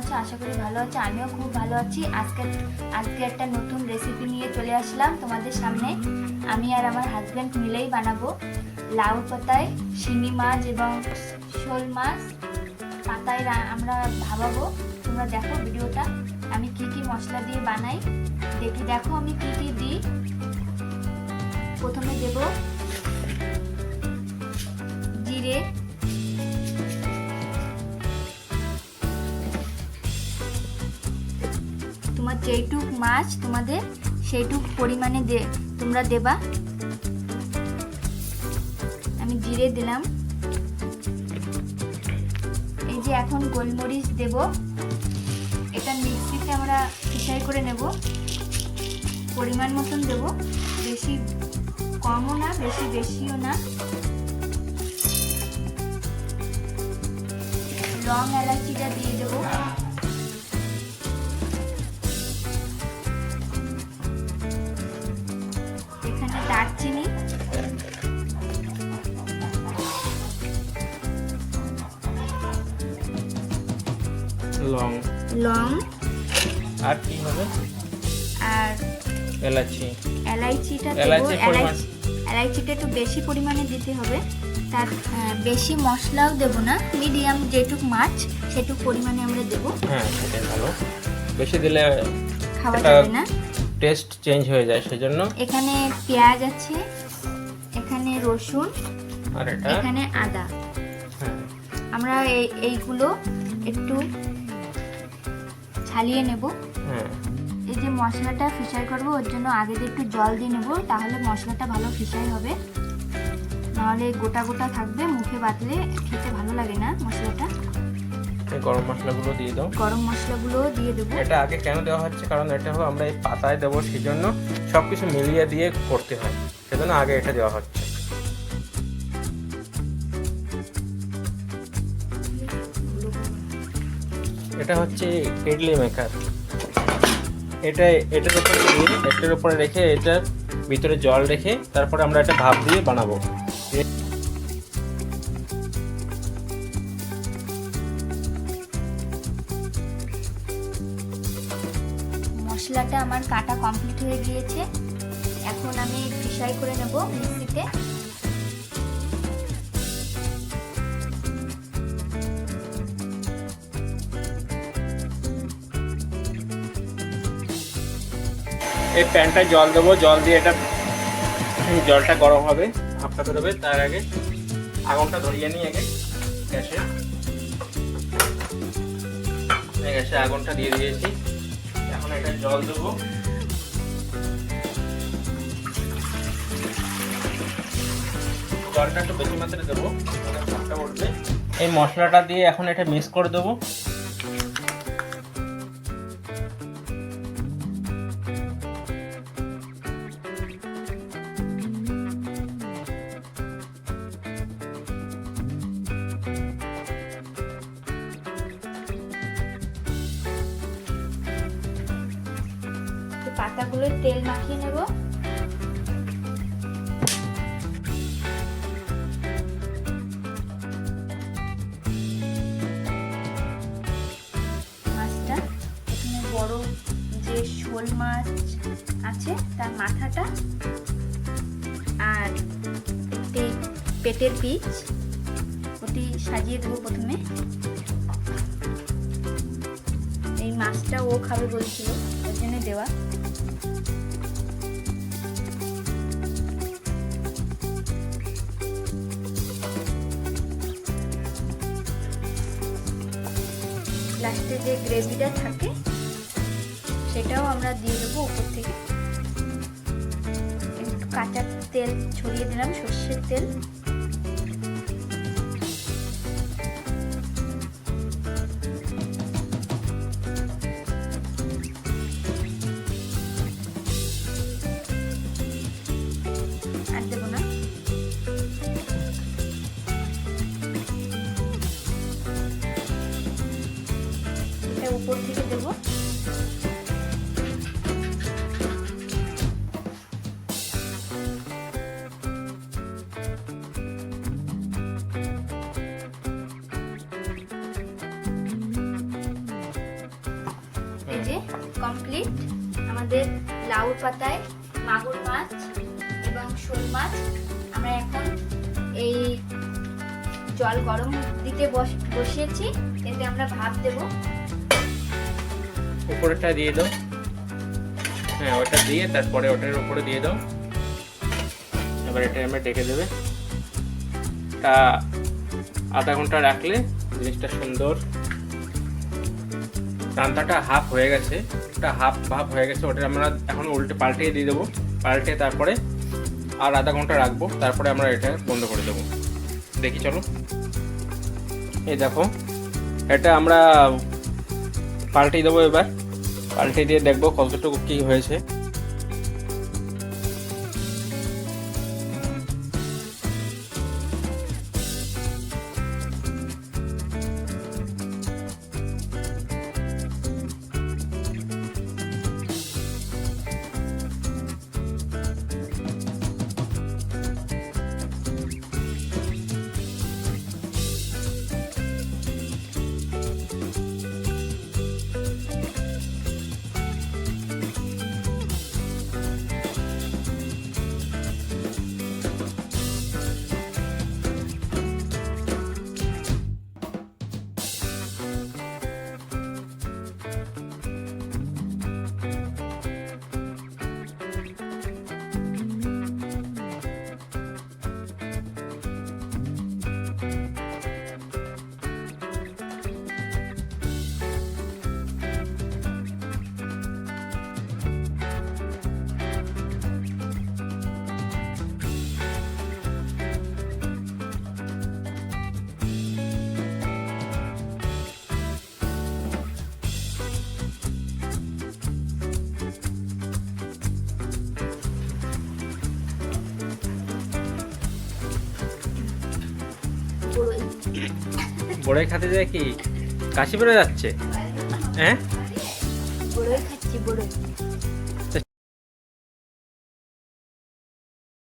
আছো? আশা করি ভালো আছো। আমিও খুব ভালো আছি। আজকে আজকে একটা নতুন রেসিপি নিয়ে চলে আসলাম তোমাদের সামনে। আমি আর আমার হাজব্যান্ড মিলেই বানাবো। লাউ পাতায় শিঙি মাছ এবং শোল মাছ পাতায় আমরা ভাবাবো। তোমরা দেখো ভিডিওটা। আমি কি কি মশলা দিয়ে বানাই। দেখি, দেখো আমি কি কি দিই। প্রথমে দেব জিরে তোমার যেইটুক মাছ তোমাদের সেইটুক পরিমাণে দে, তোমরা দেবা। আমি জিরে দিলাম। এই যে এখন গোলমরিচ দেব। এটা মিক্সিতে আমরা পিসাই করে নেব। পরিমাণ মতন দেব। বেশি কমও না, বেশি বেশিও না। লং এলাচিটা দিয়ে দেবো। লং আর কি হবে? আর এলাচি। পরিমাণ- এলাইচি এলাইচিটা একটু বেশি পরিমাণে দিতে হবে। তার বেশি মশলাও দেবো না। মিডিয়াম যেটুক মাছ সেটুক পরিমাণে আমরা দেবো। হ্যাঁ সেটাই ভালো। বেশি দিলে খাওয়া যাবে না। টেস্ট চেঞ্জ হয়ে যায় সেজন্য। এখানে পেঁয়াজ আছে এখানে রসুন আর এটা? এখানে আদা। হ্যাঁ। আমরা এই এইগুলো একটু ছালিয়ে নেব। হ্যাঁ। এই যে মশলাটা ফিসাই করব ওর জন্য আগে একটু জল দিয়ে নেব তাহলে মশলাটা ভালো ফিসাই হবে। নাহলে গোটা গোটা থাকবে মুখে বাতলে খেতে ভালো লাগে না মশলাটা। গরম মশলাগুলো দিয়ে দাও। গরম মশলাগুলো দিয়ে দেবো। এটা আগে কেন দেওয়া হচ্ছে? কারণ এটা হলো আমরা এই পাতায় দেবো সেই জন্য সব কিছু মিলিয়ে দিয়ে করতে হয়। সেজন্য আগে এটা দেওয়া হচ্ছে। এটা হচ্ছে ইডলি মেকার। এটা, এটার উপরে দিয়ে, এটার উপরে রেখে এটার ভিতরে জল রেখে তারপরে আমরা এটা ভাপ দিয়ে বানাবো। মশলাটা আমার কাটা কমপ্লিট হয়ে গিয়েছে। এখন আমি ফিসাই করে নেব মিক্সিতে। এই প্যানটায় জল দেবো, জল দিয়ে এটা জলটা গরম হবে ভাপটা বেরোবে তার আগে আগুনটা ধরিয়ে নিই আগে, গ্যাসে। গ্যাসে আগুনটা দিয়ে দিয়েছি। এখন এটা জল দেবো। জলটা একটু বেশি মাত্রায় দেবো এই মশলাটা দিয়ে এখন এটা মিক্স করে দেবো। পাতাগুলো তেল মাখিয়ে নেব। মাছটা এখানে বড় যে শোল মাছ আছে, তার মাথাটা আর পেটের পিচ ওটি সাজিয়ে দেবো প্রথমে। এই মাছটা ও খাবে বলছিল ওর জন্য দেওয়া। লাস্টে যে গ্রেভিটা থাকে, সেটাও আমরা দিয়ে দেবো উপর থেকে। একটু কাঁচা তেল ছড়িয়ে দিলাম, সর্ষের তেল। কমপ্লিট আমাদের লাউ পাতায় মাগুর মাছ এবং শোল মাছ। আমরা এখন এই জল গরম দিতে বস- বসিয়েছি। এতে আমরা ভাত দেব। উপরেটা দিয়ে দাও। হ্যাঁ ওটা দিয়ে তারপরে ওটার উপরে দিয়ে দাও। এবার এটা আমরা ডেকে দেবে। তা আধা ঘণ্টা রাখলে জিনিসটা সুন্দর টান্তাটা হাফ হয়ে গেছে ওটা হাফ হাফ হয়ে গেছে ওটা আমরা এখন উল্টে পাল্টিয়ে দিয়ে দেবো। পাল্টে তারপরে আর আধা ঘণ্টা রাখব, তারপরে আমরা এটা বন্ধ করে দেবো। দেখি, চলো। এই দেখো, এটা আমরা পাল্টে দেবো এবার। পাল্টে দিয়ে দেখব কতটুকু কী হয়েছে। বড়ই। খাতে যায় কি? কাশি বেড়ে যাচ্ছে? হ্যাঁ? বড়াই খাচ্ছি বড়ই।